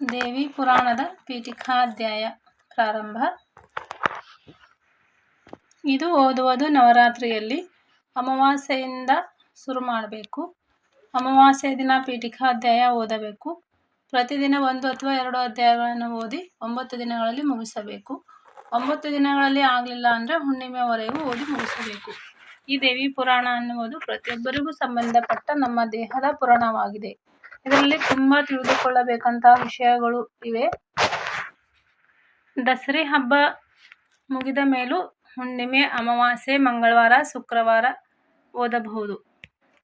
ದೇವಿ ಪುರಾಣದ ಪೀಠಿಕಾಧ್ಯಾಯ ಪ್ರಾರಂಭ. ಇದು ಓದುವುದು ನವರಾತ್ರಿಯಲ್ಲಿ ಅಮಾವಾಸ್ಯೆಯಿಂದ ಶುರು ಮಾಡಬೇಕು. ಅಮಾವಾಸ್ಯೆ ದಿನ ಪೀಠಿಕಾಧ್ಯಾಯ ಓದಬೇಕು. ಪ್ರತಿದಿನ ಒಂದು ಅಥವಾ ಎರಡು ಅಧ್ಯಾಯಗಳನ್ನು ಓದಿ ಒಂಬತ್ತು ದಿನಗಳಲ್ಲಿ ಮುಗಿಸಬೇಕು. ಒಂಬತ್ತು ದಿನಗಳಲ್ಲಿ ಆಗಲಿಲ್ಲ ಅಂದರೆ ಹುಣ್ಣಿಮೆವರೆಗೂ ಓದಿ ಮುಗಿಸಬೇಕು. ಈ ದೇವಿ ಪುರಾಣ ಅನ್ನುವುದು ಪ್ರತಿಯೊಬ್ಬರಿಗೂ ಸಂಬಂಧಪಟ್ಟ ನಮ್ಮ ದೇಹದ ಪುರಾಣವಾಗಿದೆ. ಇದರಲ್ಲಿ ತುಂಬಾ ತಿಳಿದುಕೊಳ್ಳಬೇಕಂತಹ ವಿಷಯಗಳು ಇವೆ. ದಸರೆ ಹಬ್ಬ ಮುಗಿದ ಮೇಲೂ ಹುಣ್ಣಿಮೆ, ಅಮಾವಾಸ್ಯೆ, ಮಂಗಳವಾರ, ಶುಕ್ರವಾರ ಓದಬಹುದು.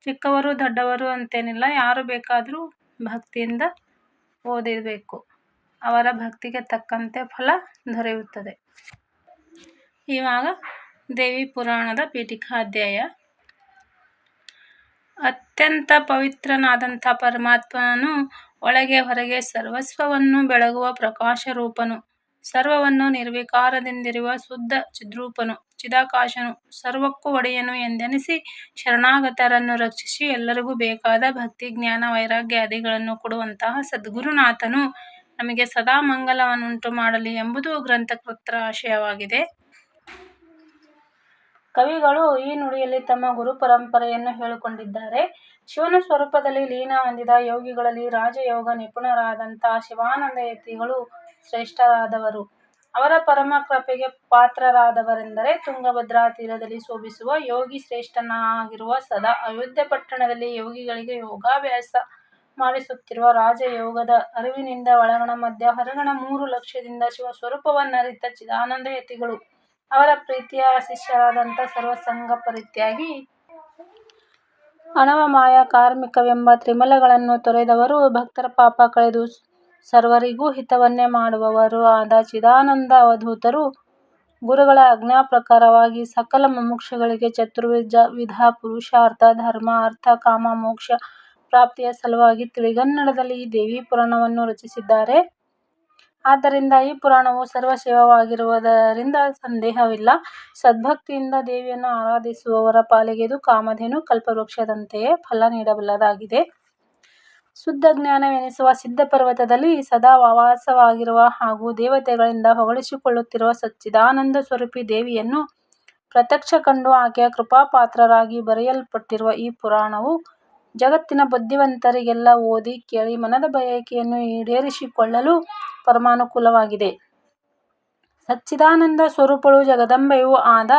ಚಿಕ್ಕವರು, ದೊಡ್ಡವರು ಅಂತೇನಿಲ್ಲ, ಯಾರು ಬೇಕಾದರೂ ಭಕ್ತಿಯಿಂದ ಓದಿರಬೇಕು. ಅವರ ಭಕ್ತಿಗೆ ತಕ್ಕಂತೆ ಫಲ ದೊರೆಯುತ್ತದೆ. ಇವಾಗ ದೇವಿ ಪುರಾಣದ ಪೀಠಿಕಾಧ್ಯಾಯ. ಅತ್ಯಂತ ಪವಿತ್ರನಾದಂಥ ಪರಮಾತ್ಮನು ಒಳಗೆ ಹೊರಗೆ ಸರ್ವಸ್ವವನ್ನು ಬೆಳಗುವ ಪ್ರಕಾಶ ರೂಪನು ಸರ್ವವನ್ನು ನಿರ್ವಿಕಾರದಿಂದಿರುವ ಶುದ್ಧ ಚಿದ್ರೂಪನು, ಚಿದಾಕಾಶನು, ಸರ್ವಕ್ಕೂ ಒಡೆಯನು ಎಂದೆನಿಸಿ ಶರಣಾಗತರನ್ನು ರಕ್ಷಿಸಿ ಎಲ್ಲರಿಗೂ ಬೇಕಾದ ಭಕ್ತಿ, ಜ್ಞಾನ ವೈರಾಗ್ಯಾದಿಗಳನ್ನು ಕೊಡುವಂತಹ ಸದ್ಗುರುನಾಥನು ನಮಗೆ ಸದಾ ಮಂಗಲವನ್ನುಂಟು ಮಾಡಲಿ ಎಂಬುದು ಗ್ರಂಥಕೃತ್ರ ಆಶಯವಾಗಿದೆ. ಕವಿಗಳು ಈ ನುಡಿಯಲ್ಲಿ ತಮ್ಮ ಗುರು ಪರಂಪರೆಯನ್ನು ಹೇಳಿಕೊಂಡಿದ್ದಾರೆ. ಶಿವನ ಸ್ವರೂಪದಲ್ಲಿ ಲೀನ ಹೊಂದಿದ ಯೋಗಿಗಳಲ್ಲಿ ರಾಜಯೋಗ ನಿಪುಣರಾದಂಥ ಶಿವಾನಂದ ಯತಿಗಳು ಶ್ರೇಷ್ಠರಾದವರು. ಅವರ ಪರಮ ಕೃಪೆಗೆ ಪಾತ್ರರಾದವರೆಂದರೆ ತುಂಗಭದ್ರಾ ತೀರದಲ್ಲಿ ಶೋಭಿಸುವ ಯೋಗಿ ಶ್ರೇಷ್ಠನಾಗಿರುವ ಸದಾ ಅಯೋಧ್ಯೆ ಪಟ್ಟಣದಲ್ಲಿ ಯೋಗಿಗಳಿಗೆ ಯೋಗಾಭ್ಯಾಸ ಮಾಡಿಸುತ್ತಿರುವ ರಾಜಯೋಗದ ಅರಿವಿನಿಂದ ಒಳಗಣ ಮಧ್ಯ ಹೊರಗಣ ಮೂರು ಲಕ್ಷದಿಂದ ಶಿವ ಸ್ವರೂಪವನ್ನರಿತ ಚಿದಾನಂದ ಯತಿಗಳು. ಅವರ ಪ್ರೀತಿಯ ಶಿಷ್ಯರಾದಂಥ ಸರ್ವಸಂಗ ಪರಿತ್ಯಾಗಿ ಅಣವ ಮಾಯ ಕಾರ್ಮಿಕವೆಂಬ ತ್ರಿಮಲಗಳನ್ನು ತೊರೆದವರು ಭಕ್ತರ ಪಾಪ ಕಳೆದು ಸರ್ವರಿಗೂ ಹಿತವನ್ನೇ ಮಾಡುವವರು. ಆದ ಚಿದಾನಂದ ಅವಧೂತರು ಗುರುಗಳ ಆಜ್ಞಾಪ್ರಕಾರವಾಗಿ ಸಕಲ ಮುಮುಕ್ಷಗಳಿಗೆ ಚತುರ್ವಿಜ ವಿಧ ಪುರುಷಾರ್ಥ, ಧರ್ಮ, ಅರ್ಥ, ಕಾಮ, ಮೋಕ್ಷ ಪ್ರಾಪ್ತಿಯ ಸಲುವಾಗಿ ತಿಳಿಗನ್ನಡದಲ್ಲಿ ಈ ದೇವಿ ಪುರಾಣವನ್ನು ರಚಿಸಿದ್ದಾರೆ. ಆದ್ದರಿಂದ ಈ ಪುರಾಣವು ಸರ್ವಶಿವವಾಗಿರುವುದರಿಂದ ಸಂದೇಹವಿಲ್ಲ. ಸದ್ಭಕ್ತಿಯಿಂದ ದೇವಿಯನ್ನು ಆರಾಧಿಸುವವರ ಪಾಲಿಗೆ ಇದು ಕಾಮಧೇನು ಕಲ್ಪವೃಕ್ಷದಂತೆಯೇ ಫಲ ನೀಡಬಲ್ಲದಾಗಿದೆ. ಶುದ್ಧ ಜ್ಞಾನವೆನಿಸುವ ಸಿದ್ಧಪರ್ವತದಲ್ಲಿ ಸದಾ ವಾಸವಾಗಿರುವ ಹಾಗೂ ದೇವತೆಗಳಿಂದ ಹೊಗಳಿಸಿಕೊಳ್ಳುತ್ತಿರುವ ಸಚ್ಚಿದಾನಂದ ಸ್ವರೂಪಿ ದೇವಿಯನ್ನು ಪ್ರತ್ಯಕ್ಷ ಕಂಡು ಆಕೆಯ ಕೃಪಾಪಾತ್ರರಾಗಿ ಬರೆಯಲ್ಪಟ್ಟಿರುವ ಈ ಪುರಾಣವು ಜಗತ್ತಿನ ಬುದ್ಧಿವಂತರಿಗೆಲ್ಲ ಓದಿ ಕೇಳಿ ಮನದ ಬಯಕೆಯನ್ನು ಈಡೇರಿಸಿಕೊಳ್ಳಲು ಪರಮಾನುಕೂಲವಾಗಿದೆ. ಸಚ್ಚಿದಾನಂದ ಸ್ವರೂಪಳು ಜಗದಂಬೆಯೂ ಆದ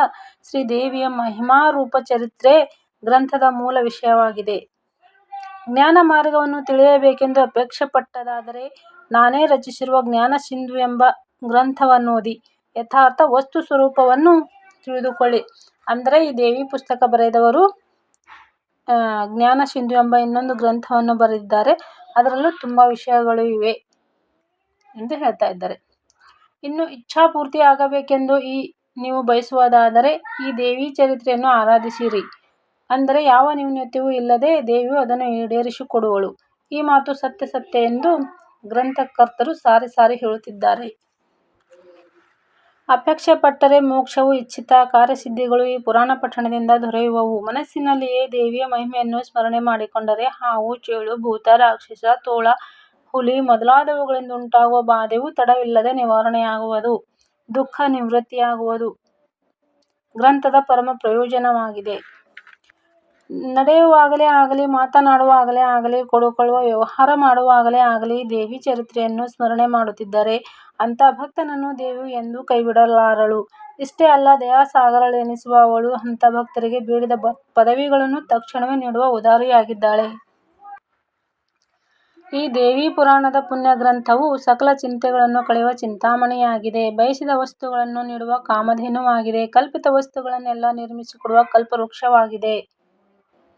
ಶ್ರೀದೇವಿಯ ಮಹಿಮಾರೂಪ ಚರಿತ್ರೆ ಗ್ರಂಥದ ಮೂಲ ವಿಷಯವಾಗಿದೆ. ಜ್ಞಾನ ಮಾರ್ಗವನ್ನು ತಿಳಿಯಬೇಕೆಂದು ಅಪೇಕ್ಷೆಪಟ್ಟದಾದರೆ ನಾನೇ ರಚಿಸಿರುವ ಜ್ಞಾನ ಸಿಂಧು ಎಂಬ ಗ್ರಂಥವನ್ನು ಓದಿ, ಯಥಾರ್ಥ ವಸ್ತು ಸ್ವರೂಪವನ್ನು ತಿಳಿದುಕೊಳ್ಳಿ. ಅಂದರೆ ಈ ದೇವಿ ಪುಸ್ತಕ ಬರೆದವರು ಜ್ಞಾನ ಸಿಂಧು ಎಂಬ ಇನ್ನೊಂದು ಗ್ರಂಥವನ್ನು ಬರೆದಿದ್ದಾರೆ. ಅದರಲ್ಲೂ ತುಂಬ ವಿಷಯಗಳು ಇವೆ. ಎಂದು ಹೇಳ್ತಾ ಇದ್ದಾರೆ. ಇನ್ನು ಇಚ್ಛಾಪೂರ್ತಿ ಆಗಬೇಕೆಂದು ಈ ನೀವು ಬಯಸುವುದಾದರೆ ಈ ದೇವಿ ಚರಿತ್ರೆಯನ್ನು ಆರಾಧಿಸಿರಿ. ಅಂದರೆ ಯಾವ ನ್ಯೂನತೆಯೂ ಇಲ್ಲದೆ ದೇವಿಯು ಅದನ್ನು ಈಡೇರಿಸಿಕೊಡುವಳು. ಈ ಮಾತು ಸತ್ಯ ಸತ್ಯ ಎಂದು ಗ್ರಂಥಕರ್ತರು ಸಾರಿ ಸಾರಿ ಹೇಳುತ್ತಿದ್ದಾರೆ. ಅಪೇಕ್ಷೆ ಪಟ್ಟರೆ ಮೋಕ್ಷವು ಇಚ್ಛಿತ ಕಾರ್ಯಸಿದ್ಧಿಗಳು ಈ ಪುರಾಣ ಪಠಣದಿಂದ ದೊರೆಯುವವು. ಮನಸ್ಸಿನಲ್ಲಿಯೇ ದೇವಿಯ ಮಹಿಮೆಯನ್ನು ಸ್ಮರಣೆ ಮಾಡಿಕೊಂಡರೆ ಹಾವು, ಚೇಳು, ಭೂತ, ರಾಕ್ಷಸ, ತೋಳ ಹುಲಿ ಮೊದಲಾದವುಗಳಿಂದ ಉಂಟಾಗುವ ಬಾಧೆಯು ತಡವಿಲ್ಲದೆ ನಿವಾರಣೆಯಾಗುವುದು, ದುಃಖ ನಿವೃತ್ತಿಯಾಗುವುದು. ಗ್ರಂಥದ ಪರಮ ಪ್ರಯೋಜನವಾಗಿದೆ. ನಡೆಯುವಾಗಲೇ ಆಗಲಿ, ಮಾತನಾಡುವಾಗಲೇ ಆಗಲಿ, ಕೊಡುಕೊಳ್ಳುವ, ವ್ಯವಹಾರ ಮಾಡುವಾಗಲೇ ಆಗಲಿ ದೇವಿ ಚರಿತ್ರೆಯನ್ನು ಸ್ಮರಣೆ ಮಾಡುತ್ತಿದ್ದರೆ ಅಂಥ ಭಕ್ತನನ್ನು ದೇವಿ ಎಂದು ಕೈಬಿಡಲಾರಳು. ಇಷ್ಟೇ ಅಲ್ಲ ದಯಾಸಾಗರಳೆನಿಸುವ ಅವಳು ಅಂಥ ಭಕ್ತರಿಗೆ ಬೇಡಿದ ಪದವಿಗಳನ್ನು ತಕ್ಷಣವೇ ನೀಡುವ ಉದಾರಿಯಾಗಿದ್ದಾಳೆ. ಈ ದೇವಿ ಪುರಾಣದ ಪುಣ್ಯ ಗ್ರಂಥವು ಸಕಲ ಚಿಂತೆಗಳನ್ನು ಕಳೆಯುವ ಚಿಂತಾಮಣಿಯಾಗಿದೆ. ಬಯಸಿದ ವಸ್ತುಗಳನ್ನು ನೀಡುವ ಕಾಮಧೇನುವಾಗಿದೆ. ಕಲ್ಪಿತ ವಸ್ತುಗಳನ್ನೆಲ್ಲ ನಿರ್ಮಿಸಿಕೊಡುವ ಕಲ್ಪವೃಕ್ಷವಾಗಿದೆ.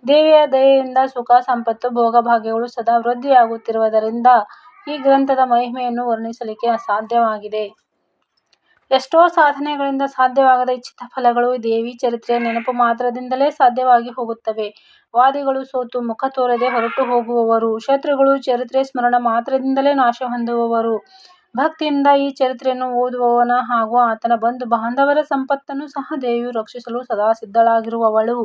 ದೇವಿಯ ದಯೆಯಿಂದ ಸುಖ, ಸಂಪತ್ತು ಭೋಗಭಾಗ್ಯಗಳು ಸದಾ ವೃದ್ಧಿಯಾಗುತ್ತಿರುವುದರಿಂದ ಈ ಗ್ರಂಥದ ಮಹಿಮೆಯನ್ನು ವರ್ಣಿಸಲಿಕ್ಕೆ ಅಸಾಧ್ಯವಾಗಿದೆ. ಎಷ್ಟೋ ಸಾಧನೆಗಳಿಂದ ಸಾಧ್ಯವಾಗದ ಇಚ್ಛಿತ ಫಲಗಳು ದೇವಿ ಚರಿತ್ರೆಯ ನೆನಪು ಮಾತ್ರದಿಂದಲೇ ಸಾಧ್ಯವಾಗಿ ಹೋಗುತ್ತವೆ. ವಾದಿಗಳು ಸೋತು ಮುಖ ತೋರದೆ ಹೊರಟು ಹೋಗುವವರು ಶತ್ರುಗಳು ಚರಿತ್ರೆ ಸ್ಮರಣ ಮಾತ್ರದಿಂದಲೇ ನಾಶ ಹೊಂದುವವರು. ಭಕ್ತಿಯಿಂದ ಈ ಚರಿತ್ರೆಯನ್ನು ಓದುವವನ ಹಾಗೂ ಆತನ ಬಂಧು ಬಾಂಧವರ ಸಂಪತ್ತನ್ನು ಸಹ ದೇವಿಯು ರಕ್ಷಿಸಲು ಸದಾ ಸಿದ್ಧಳಾಗಿರುವವಳು.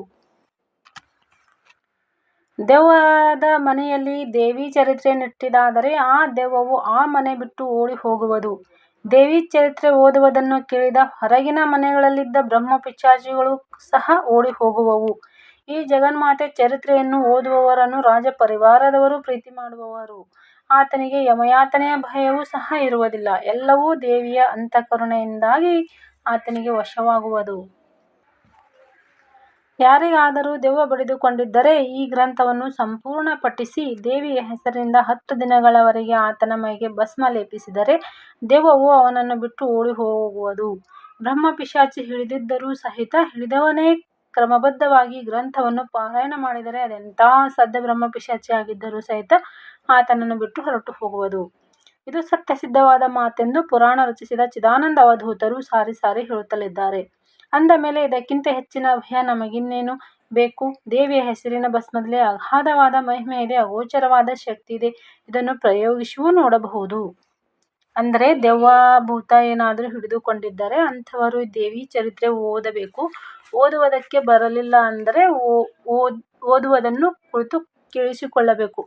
ದೆವ್ವದ ಮನೆಯಲ್ಲಿ ದೇವಿ ಚರಿತ್ರೆಯನ್ನಿಟ್ಟಿದ್ದಾದರೆ ಆ ದೆವ್ವವು ಆ ಮನೆ ಬಿಟ್ಟು ಓಡಿ ಹೋಗುವುದು. ದೇವಿ ಚರಿತ್ರೆ ಓದುವುದನ್ನು ಕೇಳಿದ ಹೊರಗಿನ ಮನೆಗಳಲ್ಲಿದ್ದ ಬ್ರಹ್ಮ ಪಿಚಾಜಿಗಳು ಸಹ ಓಡಿ ಹೋಗುವವು. ಈ ಜಗನ್ಮಾತೆ ಚರಿತ್ರೆಯನ್ನು ಓದುವವರನ್ನು ರಾಜ ಪರಿವಾರದವರು ಪ್ರೀತಿ ಮಾಡುವವರು ಆತನಿಗೆ ಯಮಯಾತನೆಯ ಭಯವೂ ಸಹ ಇರುವುದಿಲ್ಲ. ಎಲ್ಲವೂ ದೇವಿಯ ಅಂತಃಕರುಣೆಯಿಂದಾಗಿ ಆತನಿಗೆ ವಶವಾಗುವುದು. ಯಾರಿಗಾದರೂ ದೆವ್ವ ಬಡಿದುಕೊಂಡಿದ್ದರೆ ಈ ಗ್ರಂಥವನ್ನು ಸಂಪೂರ್ಣ ಪಠಿಸಿ ದೇವಿಯ ಹೆಸರಿನಿಂದ ಹತ್ತು ದಿನಗಳವರೆಗೆ ಆತನ ಮೈಗೆ ಭಸ್ಮ ಲೇಪಿಸಿದರೆ ದೆವ್ವವು ಅವನನ್ನು ಬಿಟ್ಟು ಓಡಿ ಹೋಗುವುದು. ಬ್ರಹ್ಮ ಪಿಶಾಚಿ ಹಿಡಿದಿದ್ದರೂ ಸಹಿತ ಹಿಡಿದವನೇ ಕ್ರಮಬದ್ಧವಾಗಿ ಗ್ರಂಥವನ್ನು ಪಾರಾಯಣ ಮಾಡಿದರೆ ಅದೆಂತಹ ಅಸಾಧ್ಯ ಬ್ರಹ್ಮಪಿಶಾಚಿಯಾಗಿದ್ದರೂ ಸಹಿತ ಆತನನ್ನು ಬಿಟ್ಟು ಹೊರಟು ಹೋಗುವುದು. ಇದು ಸತ್ಯಸಿದ್ಧವಾದ ಮಾತೆಂದು ಪುರಾಣ ರಚಿಸಿದ ಚಿದಾನಂದ ಅವಧೂತರು ಸಾರಿ ಸಾರಿ ಹೇಳುತ್ತಲಿದ್ದಾರೆ. ಅಂದ ಮೇಲೆ ಇದಕ್ಕಿಂತ ಹೆಚ್ಚಿನ ಭಯ ನಮಗಿನ್ನೇನು ಬೇಕು. ದೇವಿಯ ಹೆಸರಿನ ಭಸ್ಮದಲ್ಲಿ ಅಗಾಧವಾದ ಮಹಿಮೆ ಇದೆ, ಅಗೋಚರವಾದ ಇದೆ ಇದನ್ನು ಪ್ರಯೋಗಿಸುವ ನೋಡಬಹುದು. ಅಂದರೆ ದೆವ್ವ ಭೂತ ಏನಾದರೂ ಹಿಡಿದುಕೊಂಡಿದ್ದಾರೆ ಅಂಥವರು ದೇವಿ ಚರಿತ್ರೆ ಓದಬೇಕು. ಓದುವುದಕ್ಕೆ ಬರಲಿಲ್ಲ ಅಂದರೆ ಓದುವುದನ್ನು ಕುಳಿತು ಕೇಳಿಸಿಕೊಳ್ಳಬೇಕು.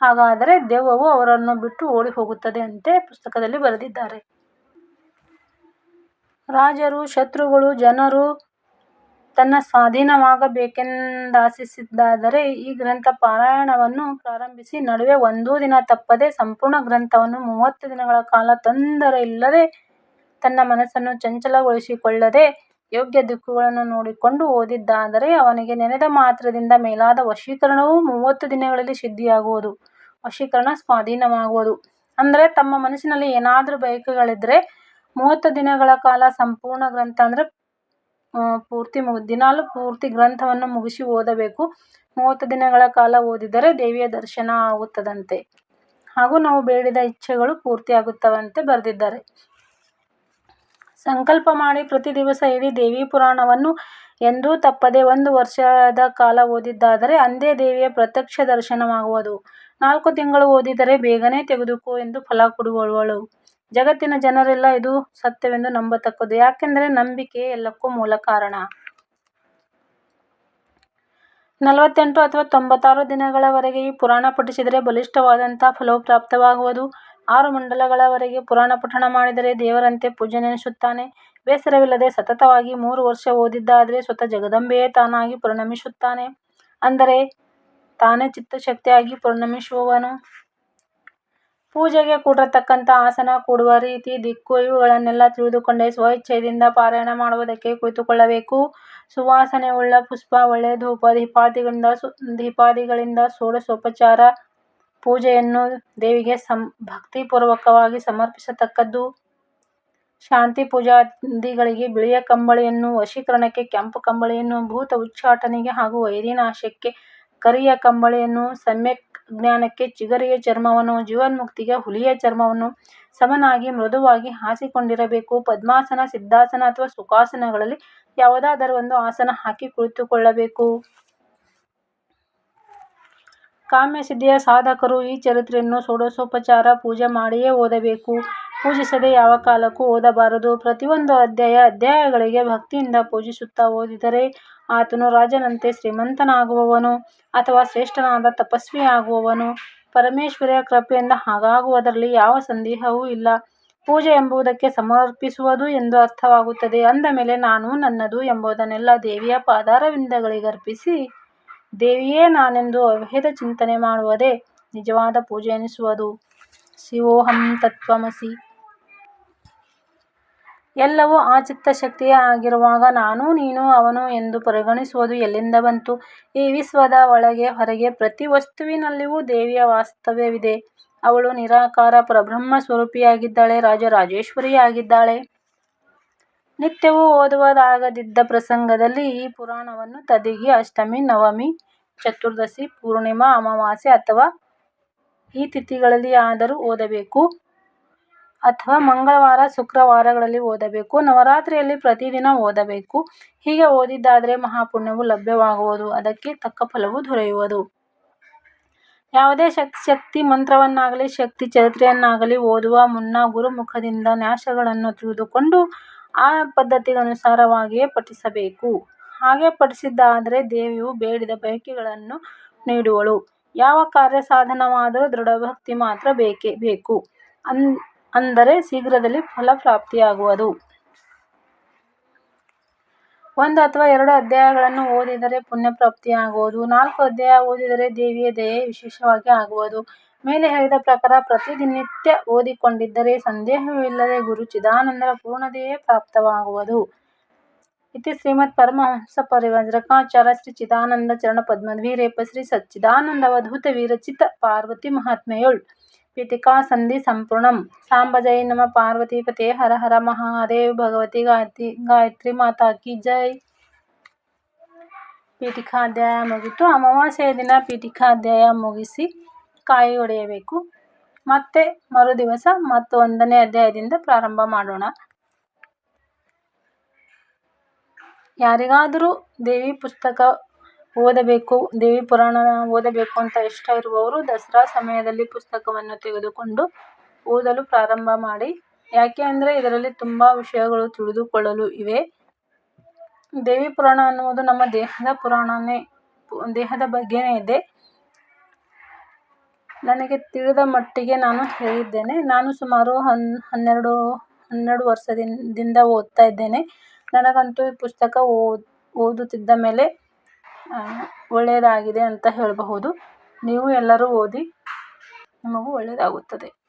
ಹಾಗಾದರೆ ದೆವ್ವವು ಅವರನ್ನು ಬಿಟ್ಟು ಓಡಿ ಹೋಗುತ್ತದೆ ಅಂತೆ ಪುಸ್ತಕದಲ್ಲಿ ಬರೆದಿದ್ದಾರೆ. ರಾಜರು, ಶತ್ರುಗಳು, ಜನರು ತನ್ನ ಸ್ವಾಧೀನವಾಗಬೇಕೆಂದಾಸಿಸಿದ್ದಾದರೆ ಈ ಗ್ರಂಥ ಪಾರಾಯಣವನ್ನು ಪ್ರಾರಂಭಿಸಿ ನಡುವೆ ಒಂದೂ ದಿನ ತಪ್ಪದೆ ಸಂಪೂರ್ಣ ಗ್ರಂಥವನ್ನು ಮೂವತ್ತು ದಿನಗಳ ಕಾಲ ತೊಂದರೆಯಿಲ್ಲದೆ ತನ್ನ ಮನಸ್ಸನ್ನು ಚಂಚಲಗೊಳಿಸಿಕೊಳ್ಳದೆ ಯೋಗ್ಯ ದಿಕ್ಕುಗಳನ್ನು ನೋಡಿಕೊಂಡು ಓದಿದ್ದಾದರೆ ಅವನಿಗೆ ನೆನೆದ ಮಾತ್ರದಿಂದ ಮೇಲಾದ ವಶೀಕರಣವು ಮೂವತ್ತು ದಿನಗಳಲ್ಲಿ ಸಿದ್ಧಿಯಾಗುವುದು. ವಶೀಕರಣ ಸ್ವಾಧೀನವಾಗುವುದು ಅಂದರೆ ತಮ್ಮ ಮನಸ್ಸಿನಲ್ಲಿ ಏನಾದರೂ ಬಯಕೆಗಳಿದ್ದರೆ ಮೂವತ್ತು ದಿನಗಳ ಕಾಲ ಸಂಪೂರ್ಣ ಗ್ರಂಥ ಅಂದರೆ ದಿನಾಲು ಪೂರ್ತಿ ಗ್ರಂಥವನ್ನು ಮುಗಿಸಿ ಓದಬೇಕು. ಮೂವತ್ತು ದಿನಗಳ ಕಾಲ ಓದಿದರೆ ದೇವಿಯ ದರ್ಶನ ಆಗುತ್ತದಂತೆ ಹಾಗೂ ನಾವು ಬೇಡಿದ ಇಚ್ಛೆಗಳು ಪೂರ್ತಿಯಾಗುತ್ತವಂತೆ ಬರೆದಿದ್ದಾರೆ. ಸಂಕಲ್ಪ ಮಾಡಿ ಪ್ರತಿ ದಿವಸ ಇಡೀ ದೇವಿ ಪುರಾಣವನ್ನು ಎಂದೂ ತಪ್ಪದೆ ಒಂದು ವರ್ಷದ ಕಾಲ ಓದಿದ್ದಾದರೆ ಅಂದೇ ದೇವಿಯ ಪ್ರತ್ಯಕ್ಷ ದರ್ಶನವಾಗುವುದು. ನಾಲ್ಕು ತಿಂಗಳು ಓದಿದರೆ ಬೇಗನೆ ತೆಗೆದುಕೋ ಎಂದು ಫಲ ಕೊಡುವವಳು. ಜಗತ್ತಿನ ಜನರೆಲ್ಲ ಇದು ಸತ್ಯವೆಂದು ನಂಬತಕ್ಕದ್ದು. ಯಾಕೆಂದರೆ ನಂಬಿಕೆ ಎಲ್ಲಕ್ಕೂ ಮೂಲ ಕಾರಣ. ನಲವತ್ತೆಂಟು ಅಥವಾ ತೊಂಬತ್ತಾರು ದಿನಗಳವರೆಗೆ ಈ ಪುರಾಣ ಪಠಿಸಿದರೆ ಬಲಿಷ್ಠವಾದಂಥ ಫಲವು ಪ್ರಾಪ್ತವಾಗುವುದು. ಆರು ಮಂಡಲಗಳವರೆಗೆ ಪುರಾಣ ಪಠಣ ಮಾಡಿದರೆ ದೇವರಂತೆ ಪೂಜನೆನಿಸುತ್ತಾನೆ ಬೇಸರವಿಲ್ಲದೆ ಸತತವಾಗಿ ಮೂರು ವರ್ಷ ಓದಿದ್ದಾದರೆ ಸ್ವತಃ ಜಗದಂಬೆಯೇ ತಾನಾಗಿ ಪರಿಣಮಿಸುತ್ತಾನೆ. ಅಂದರೆ ತಾನೇ ಚಿತ್ತಶಕ್ತಿಯಾಗಿ ಪರಿಣಮಿಸುವವನು. ಪೂಜೆಗೆ ಕೂಡಿರತಕ್ಕಂಥ ಆಸನ, ಕೂಡುವ ರೀತಿ, ದಿಕ್ಕು ಇವುಗಳನ್ನೆಲ್ಲ ತಿಳಿದುಕೊಂಡೇ ಸ್ವಇಚ್ಛೆಯಿಂದ ಪಾರಾಯಣ ಮಾಡುವುದಕ್ಕೆ ಕುಳಿತುಕೊಳ್ಳಬೇಕು. ಸುವಾಸನೆಯುಳ್ಳ ಪುಷ್ಪ, ಒಳ್ಳೆಯ ಧೂಪ, ದೀಪಾದಿಗಳಿಂದ ಷೋಡಶೋಪಚಾರ ಪೂಜೆಯನ್ನು ದೇವಿಗೆ ಭಕ್ತಿಪೂರ್ವಕವಾಗಿ ಸಮರ್ಪಿಸತಕ್ಕದ್ದು. ಶಾಂತಿ ಪೂಜಾದಿಗಳಿಗೆ ಬಿಳಿಯ ಕಂಬಳಿಯನ್ನು, ವಶೀಕರಣಕ್ಕೆ ಕೆಂಪು ಕಂಬಳಿಯನ್ನು, ಭೂತ ಉಚ್ಚಾಟನೆಗೆ ಹಾಗೂ ವೈರಿನಾಶಕ್ಕೆ ಕರಿಯ ಕಂಬಳಿಯನ್ನು, ಸಮ್ಯಕ್ ಜ್ಞಾನಕ್ಕೆ ಚಿಗರಿಯ ಚರ್ಮವನ್ನು, ಜೀವನ್ಮುಕ್ತಿಗೆ ಹುಲಿಯ ಚರ್ಮವನ್ನು ಸಮನಾಗಿ ಮೃದುವಾಗಿ ಹಾಸಿಕೊಂಡಿರಬೇಕು. ಪದ್ಮಾಸನ, ಸಿದ್ಧಾಸನ ಅಥವಾ ಸುಖಾಸನಗಳಲ್ಲಿ ಯಾವುದಾದರೂ ಒಂದು ಆಸನ ಹಾಕಿ ಕುಳಿತುಕೊಳ್ಳಬೇಕು. ಕಾಮ್ಯಸಿದ್ಧಿಯ ಸಾಧಕರು ಈ ಚರಿತ್ರೆಯನ್ನು ಸೋಡಸೋಪಚಾರ ಪೂಜೆ ಮಾಡಿಯೇ ಓದಬೇಕು. ಪೂಜಿಸದೆ ಯಾವ ಕಾಲಕ್ಕೂ ಓದಬಾರದು. ಪ್ರತಿಯೊಂದು ಅಧ್ಯಾಯ, ಅಧ್ಯಾಯಗಳಿಗೆ ಭಕ್ತಿಯಿಂದ ಪೂಜಿಸುತ್ತಾ ಓದಿದರೆ ಆತನು ರಾಜನಂತೆ ಶ್ರೀಮಂತನಾಗುವವನು ಅಥವಾ ಶ್ರೇಷ್ಠನಾದ ತಪಸ್ವಿಯಾಗುವವನು ಪರಮೇಶ್ವರಿಯ ಕೃಪೆಯಿಂದ ಹಾಗಾಗುವುದರಲ್ಲಿ ಯಾವ ಸಂದೇಹವೂ ಇಲ್ಲ. ಪೂಜೆ ಎಂಬುದಕ್ಕೆ ಸಮರ್ಪಿಸುವುದು ಎಂದು ಅರ್ಥವಾಗುತ್ತದೆ. ಅಂದ ಮೇಲೆ ನಾನು ನನ್ನದು ಎಂಬುದನ್ನೆಲ್ಲ ದೇವಿಯ ಪಾದಾರವಿಂದಗಳಿಗೆ ಅರ್ಪಿಸಿ ದೇವಿಯೇ ನಾನೆಂದು ಅಭೇದ ಚಿಂತನೆ ಮಾಡುವುದೇ ನಿಜವಾದ ಪೂಜೆ ಎನಿಸುವುದು. ಶಿವೋಹಂ ತತ್ತ್ವಮಸಿ. ಎಲ್ಲವೂ ಆ ಚಿತ್ತಶಕ್ತಿಯೇ ಆಗಿರುವಾಗ ನಾನು, ನೀನು, ಅವನು ಎಂದು ಪರಿಗಣಿಸುವುದು ಎಲ್ಲಿಂದ ಬಂತು. ಈ ವಿಶ್ವದ ಒಳಗೆ ಹೊರಗೆ ಪ್ರತಿ ವಸ್ತುವಿನಲ್ಲಿಯೂ ದೇವಿಯ ವಾಸ್ತವ್ಯವಿದೆ. ಅವಳು ನಿರಾಕಾರ ಪ್ರಬ್ರಹ್ಮ ಸ್ವರೂಪಿಯಾಗಿದ್ದಾಳೆ. ರಾಜರಾಜೇಶ್ವರಿಯಾಗಿದ್ದಾಳೆ. ನಿತ್ಯವೂ ಓದುವುದಾಗದಿದ್ದ ಪ್ರಸಂಗದಲ್ಲಿ ಈ ಪುರಾಣವನ್ನು ತದಿಗಿ ಅಷ್ಟಮಿ, ನವಮಿ, ಚತುರ್ದಶಿ, ಪೂರ್ಣಿಮಾ, ಅಮಾವಾಸ್ಯೆ ಅಥವಾ ಈ ತಿಥಿಗಳಲ್ಲಿ ಆದರೂ ಓದಬೇಕು ಅಥವಾ ಮಂಗಳವಾರ, ಶುಕ್ರವಾರಗಳಲ್ಲಿ ಓದಬೇಕು. ನವರಾತ್ರಿಯಲ್ಲಿ ಪ್ರತಿದಿನ ಓದಬೇಕು. ಹೀಗೆ ಓದಿದ್ದಾದರೆ ಮಹಾಪುಣ್ಯವು ಲಭ್ಯವಾಗುವುದು. ಅದಕ್ಕೆ ತಕ್ಕ ಫಲವು ದೊರೆಯುವುದು. ಯಾವುದೇ ಶಕ್ತಿ ಮಂತ್ರವನ್ನಾಗಲಿ ಶಕ್ತಿ ಚರಿತ್ರೆಯನ್ನಾಗಲಿ ಓದುವ ಮುನ್ನ ಗುರುಮುಖದಿಂದ ನ್ಯಾಸಗಳನ್ನು ತಿಳಿದುಕೊಂಡು ಆ ಪದ್ಧತಿಗನುಸಾರವಾಗಿಯೇ ಪಠಿಸಬೇಕು. ಹಾಗೆ ಪಠಿಸಿದ್ದಾದರೆ ದೇವಿಯು ಬೇಡಿದ ಬಯಕೆಗಳನ್ನು ನೀಡುವಳು. ಯಾವ ಕಾರ್ಯ ಸಾಧನವಾದರೂ ದೃಢಭಕ್ತಿ ಮಾತ್ರ ಬೇಕೇ ಬೇಕು. ಅಂದರೆ ಶೀಘ್ರದಲ್ಲಿ ಫಲಪ್ರಾಪ್ತಿಯಾಗುವುದು. ಒಂದು ಅಥವಾ ಎರಡು ಅಧ್ಯಾಯಗಳನ್ನು ಓದಿದರೆ ಪುಣ್ಯಪ್ರಾಪ್ತಿಯಾಗುವುದು. ನಾಲ್ಕು ಅಧ್ಯಾಯ ಓದಿದರೆ ದೇವಿಯ ದಯೆ ವಿಶೇಷವಾಗಿ ಆಗುವುದು. ಮೇಲೆ ಹೇಳಿದ ಪ್ರಕಾರ ಪ್ರತಿನಿತ್ಯ ಓದಿಕೊಂಡಿದ್ದರೆ ಸಂದೇಹವಿಲ್ಲದೆ ಗುರು ಚಿದಾನಂದರ ಪೂರ್ಣದೆಯೇ ಪ್ರಾಪ್ತವಾಗುವುದು. ಇತಿ ಶ್ರೀಮತ್ ಪರಮಹಂಸ ಪರಿವಜ್ರಕಾಚಾರ ಶ್ರೀ ಚಿದಾನಂದ ಚರಣ ಪದ್ಮವೀರೇಪ ಶ್ರೀ ಸಚ್ಚಿದಾನಂದಾವಧೂತ ವಿರಚಿತ ಪಾರ್ವತಿ ಮಹಾತ್ಮ್ಯಯುಳ್ ಪೀಠಿಕಾ ಸಂಧಿ ಸಂಪೂರ್ಣಂ ಸಾಂಬ ಜೈ ನಮಃ ಪಾರ್ವತೀಪತೆ ಹರ ಹರ ಮಹಾದೇವ್ ಭಗವತಿ ಗಾಯತ್ರಿ ಮಾತಾ ಕಿ ಜೈ. ಪೀಠಿಕಾಧ್ಯಾಯ ಮುಗಿತು ಅಮಾವಾಸ್ಯೆಯ ದಿನ ಪೀಠಿಕಾಧ್ಯಾಯ ಮುಗಿಸಿ ಕಾಯಿ ಒಡೆಯಬೇಕು. ಮತ್ತೆ ಮರುದಿವಸ ಮತ್ತು ಒಂದನೇ ಅಧ್ಯಾಯದಿಂದ ಪ್ರಾರಂಭ ಮಾಡೋಣ. ಯಾರಿಗಾದರೂ ದೇವಿ ಪುಸ್ತಕ ಓದಬೇಕು, ದೇವಿ ಪುರಾಣ ಓದಬೇಕು ಅಂತ ಇಷ್ಟ ಇರುವವರು ದಸರಾ ಸಮಯದಲ್ಲಿ ಪುಸ್ತಕವನ್ನು ತೆಗೆದುಕೊಂಡು ಓದಲು ಪ್ರಾರಂಭ ಮಾಡಿ. ಯಾಕೆ ಅಂದರೆ ಇದರಲ್ಲಿ ತುಂಬ ವಿಷಯಗಳು ತಿಳಿದುಕೊಳ್ಳಲು ಇವೆ. ದೇವಿ ಪುರಾಣ ಅನ್ನುವುದು ನಮ್ಮ ದೇಹದ ಪುರಾಣನೇ. ದೇಹದ ಬಗ್ಗೆನೇ ಇದೆ. ನನಗೆ ತಿಳಿದ ಮಟ್ಟಿಗೆ ನಾನು ಹೇಳಿದ್ದೇನೆ. ನಾನು ಸುಮಾರು ಹನ್ ಹನ್ನೆರಡು ಹನ್ನೆರಡು ವರ್ಷದಿಂದ ಓದ್ತಾ ಇದ್ದೇನೆ. ನನಗಂತೂ ಈ ಪುಸ್ತಕ ಓದುತ್ತಿದ್ದ ಮೇಲೆ ಒಳ್ಳೆಯದಾಗಿದೆ ಅಂತ ಹೇಳಬಹುದು. ನೀವು ಎಲ್ಲರೂ ಓದಿ. ನಿಮಗೂ ಒಳ್ಳೆಯದಾಗುತ್ತದೆ.